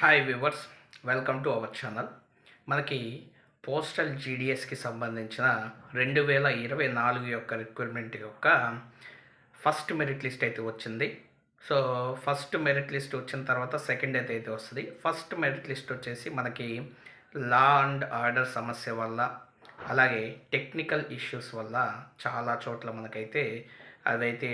Hi viewers welcome to our channel మనకి postal జీడిఎస్కి సంబంధించిన రెండు వేల ఇరవై నాలుగు యొక్క రిక్వైర్మెంట్ యొక్క ఫస్ట్ మెరిట్ లిస్ట్ అయితే వచ్చింది. సో ఫస్ట్ మెరిట్ లిస్ట్ వచ్చిన తర్వాత సెకండ్ అయితే అయితే వస్తుంది. ఫస్ట్ మెరిట్ లిస్ట్ వచ్చేసి మనకి లా అండ్ ఆర్డర్ సమస్య వల్ల అలాగే టెక్నికల్ ఇష్యూస్ వల్ల చాలా చోట్ల మనకైతే అదైతే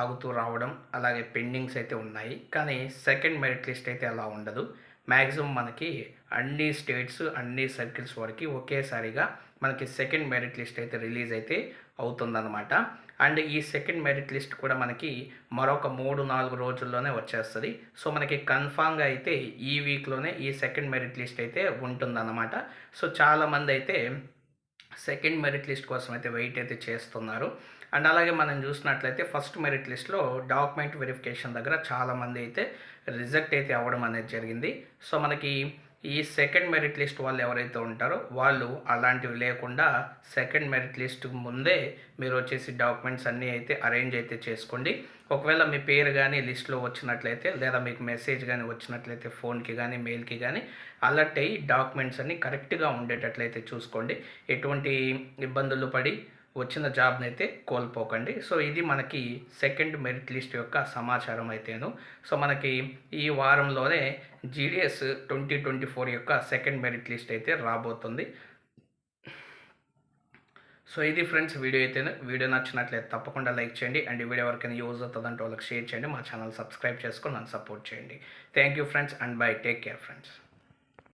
ఆగుతూ రావడం అలాగే పెండింగ్స్ అయితే ఉన్నాయి. కానీ సెకండ్ మెరిట్ లిస్ట్ అయితే అలా ఉండదు. మ్యాక్సిమం మనకి అన్ని స్టేట్స్ అన్ని సర్కిల్స్ వరకు ఒకేసారిగా మనకి సెకండ్ మెరిట్ లిస్ట్ అయితే రిలీజ్ అయితే అవుతుందన్నమాట. అండ్ ఈ సెకండ్ మెరిట్ లిస్ట్ కూడా మనకి మరొక మూడు నాలుగు రోజుల్లోనే వచ్చేస్తుంది. సో మనకి కన్ఫామ్గా అయితే ఈ వీక్లోనే ఈ సెకండ్ మెరిట్ లిస్ట్ అయితే ఉంటుందన్నమాట. సో చాలామంది అయితే సెకండ్ మెరిట్ లిస్ట్ కోసం అయితే వెయిట్ అయితే చేస్తున్నారు. అండ్ అలాగే మనం చూసినట్లయితే ఫస్ట్ మెరిట్ లిస్ట్లో డాక్యుమెంట్ వెరిఫికేషన్ దగ్గర చాలామంది అయితే రిజెక్ట్ అయితే అవ్వడం అనేది జరిగింది. సో మనకి ఈ సెకండ్ మెరిట్ లిస్ట్ వాళ్ళు ఎవరైతే ఉంటారో వాళ్ళు అలాంటివి లేకుండా సెకండ్ మెరిట్ లిస్ట్ ముందే మీరు వచ్చేసి డాక్యుమెంట్స్ అన్నీ అయితే అరేంజ్ అయితే చేసుకోండి. ఒకవేళ మీ పేరు కానీ లిస్ట్లో వచ్చినట్లయితే లేదా మీకు మెసేజ్ కానీ వచ్చినట్లయితే ఫోన్కి కానీ మెయిల్కి కానీ అలర్ట్ అయ్యి డాక్యుమెంట్స్ అన్నీ కరెక్ట్గా ఉండేటట్లయితే చూసుకోండి. ఎటువంటి ఇబ్బందులు పడి వచ్చిన జాబ్ని అయితే కోల్పోకండి. సో ఇది మనకి సెకండ్ మెరిట్ లిస్ట్ యొక్క సమాచారం అయితేను. సో మనకి ఈ వారంలోనే జీడిఎస్ ట్వంటీ ట్వంటీ ఫోర్ యొక్క సెకండ్ మెరిట్ లిస్ట్ అయితే రాబోతుంది. సో ఇది ఫ్రెండ్స్ వీడియో అయితే వీడియో నచ్చినట్లయితే తప్పకుండా లైక్ చేయండి. అండ్ ఈ వీడియో ఎవరికైనా యూజ్ అవుతుందంటే వాళ్ళకి షేర్ చేయండి. మా ఛానల్ సబ్స్క్రైబ్ చేసుకొని నన్ను సపోర్ట్ చేయండి. Thank you friends and bye. Take care friends.